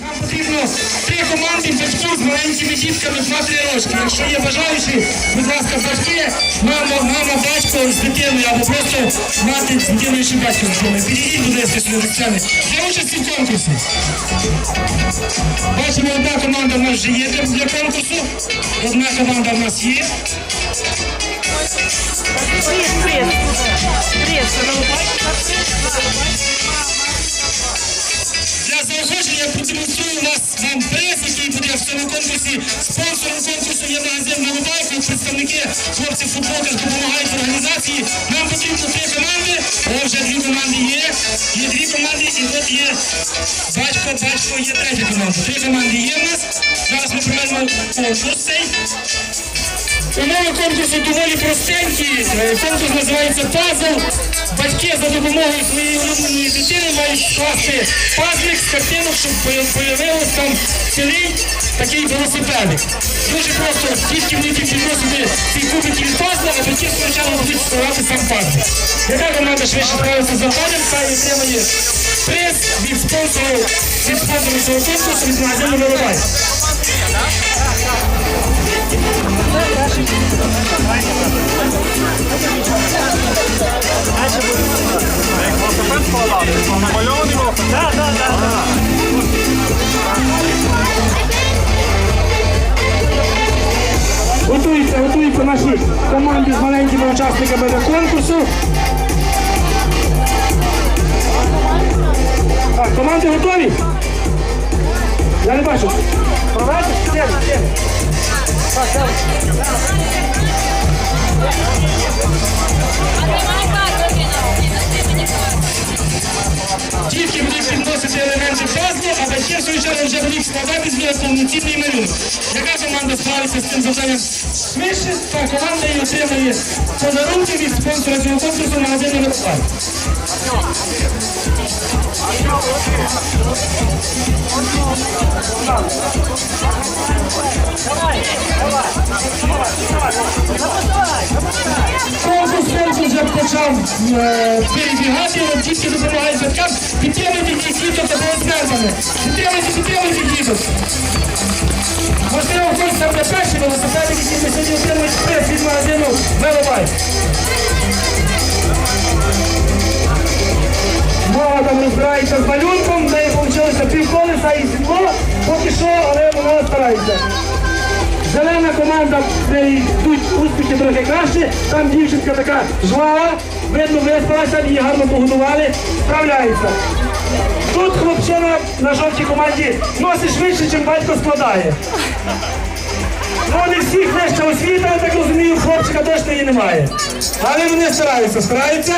Нам потрібно три команди батьків з маленькими дітками з матері рожки. Якщо є бажаючі, будь ласка, батьки, мама, мама, батько з дитиною або просто мати з дитиною чи батько з дитиною. Підійдіть, будь ласка, сюди сцени. Для участі в конкурсі. Бачимо, одна команда в нас вже є для, конкурсу. Одна команда в нас є. Пресс, пресс. Цьому спонсори конкурсу є магазин Молодайко, представники хлопців футболках допомагають організації. Нам потрібно три команди. О, вже дві команди є. Є дві команди, і от є батько, батько, є третя команда. Три команди є в нас. Зараз ми проведемо конкурс цей. Умови конкурсу доволі простенькі. Е, Конкурс називається пазл. Батьки за допомогою своєї улюбленої дитини мають скласти пазлик з картинок, щоб появилось там цілий такий велосипедик. Дуже просто дітки будуть підносити ці кубики від пазла, а батьки спочатку будуть складати сам пазл. Яка команда швидше справиться з завданням, та і отримає приз від спонсору від спонсору цього конкурсу від магазину Виробай. Велосипед складати? Намальований велосипед? Да, да, да. Готуються, готуються наші команди з маленькими учасниками до конкурсу. Так, команди готові? Я не бачу. Проведеш? Де? Де? Так, в чергу вже будуть складати з нього повноцінний малюнок. Яка команда справиться з цим завданням швидше, та команда і отримає подарунки від спонсора цього конкурсу магазину «Рокфай». Конкурс конкурс вже почав е, перебігати, от дітки допомагають батькам. Підтримуйте ті діток та нервами. Підтримуйте, підтримуйте діток. Можливо, хтось там не перший велосипедик, який ми сьогодні отримують приз від магазину «Велобайк». Мова там розбирається з малюнком, в неї вийшло півколеса і сідло, поки що, але вона старається. Зелена команда, неї йдуть успіхи трохи краще. Там дівчинка така жвава, видно, виспалася, її гарно погодували, справляється. Тут хлопчина на жовтій команді носить швидше, ніж батько складає. Ну, не всіх вища освіта, я так розумію, хлопчика точно її немає. Але вони стараються, стараються.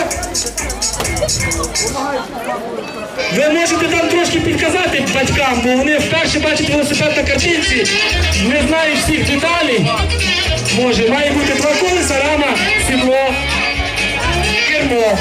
Ви можете там трошки підказати батькам, бо вони вперше бачать велосипед на картинці, не знають всіх деталей. Може, має бути два колеса, рама, сідло, кермо.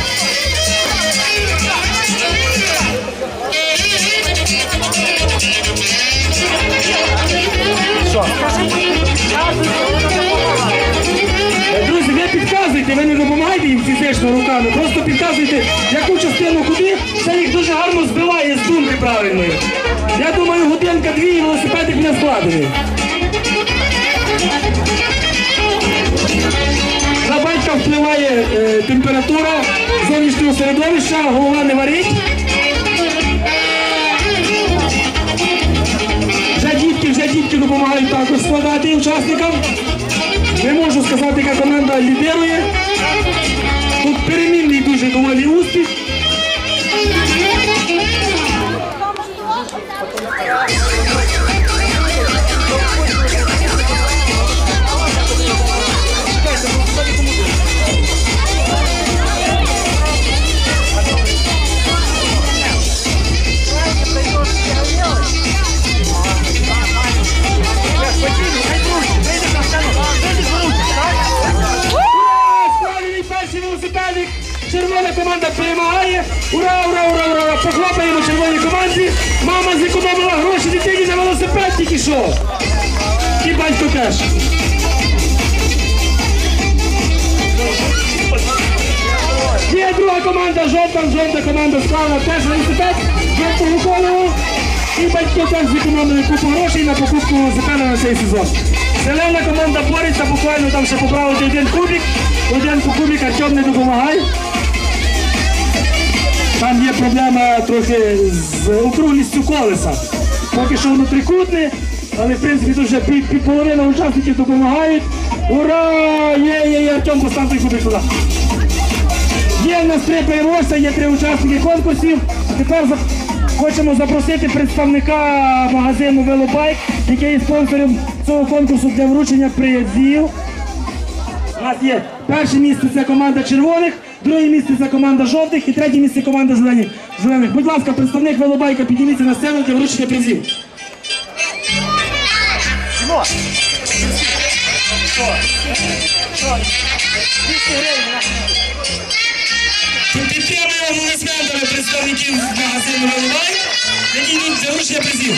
Їм фізично руками, просто підказуйте, яку частину куди, це їх дуже гарно збиває з думки правильної. Я думаю, годинка-дві і велосипедик не складений. На батька впливає е, температура зовнішнього середовища, голова не варить. Вже дітки, вже дітки допомагають також складати учасникам. Не можу сказати, яка команда лідирує. Тут перемінний дуже доволі успіх. Ура, ура, ура, ура! Похлопаємо червоній команді. Мама зекономила гроші дитині на велосипед тільки що. І батько теж. Є друга команда, жовта, жовта команда справа теж велосипед. Жовтого голову. І батьки теж зекономили купу грошей на покупку велосипеда на цей сезон. Зелена команда бореться, буквально там ще поправити один кубик. Один кубик Артем не допомагає. Там є проблема трохи з округлістю колеса. Поки що воно трикутне, але в принципі тут вже половина учасників допомагають. Ура! Є, є, є, Артем, постав той туди. Є в нас три переможця, є три учасники конкурсів. Тепер хочемо запросити представника магазину Велобайк, який є спонсором цього конкурсу для вручення призів. У нас є перше місце це команда червоних, друге місце це команда жовтих і третє місце команда зелених. Будь ласка, представник Велобайка, підніміться на сцену для вручення призів. Тимон. Що? Що? 200 гривень. на- Підтримуємо аплодисментами представників магазину Велобайк, які йдуть для вручення призів.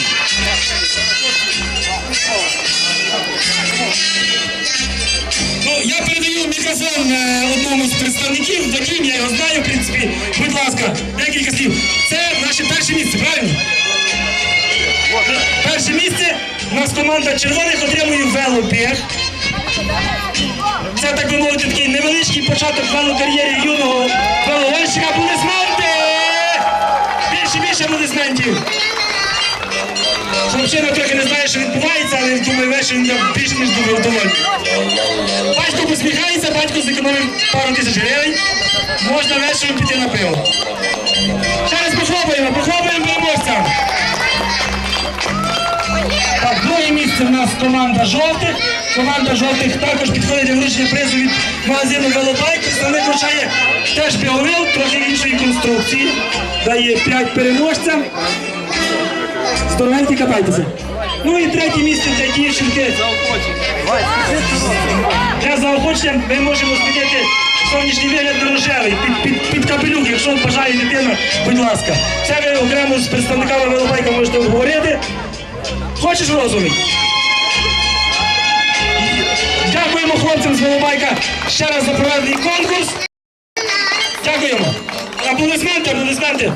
Я передаю мікрофон е, одному з представників, Вадим, я його знаю, в принципі. Будь ласка, декілька слів. Це наше перше місце, правильно? Перше місце у нас команда червоних отримує велобіг. Це так би мовити такий невеличкий початок велокар'єри юного велогонщика. Аплодисменти! Більше більше аплодисментів! Хлопчина трохи не знає, що відбувається, але думаю, він більш ніж дуже. Батько посміхається, батько зекономив пару тисяч гривень. Можна вечором піти на пиво. Ще раз похлопаємо, похлопаємо переможцям. Так, друге місце в нас команда жовтих. Команда жовтих також підходить до вручення призу від магазину Велобайк. Представник вручає теж біговил, трохи іншої конструкції. Дає 5 переможцям. Здоровенькі катайтеся. Ну і третє місце для дівчинки. Для заохочення ми можемо змінити зовнішній вигляд на рожевий, під, під, під капелюх, якщо бажає дитина, будь ласка. Це ви окремо з представниками Велобайка можете обговорити. Хочеш розумі? Дякуємо хлопцям з Велобайка ще раз за проведений конкурс. Дякуємо. Аплодисменти, аплодисменти.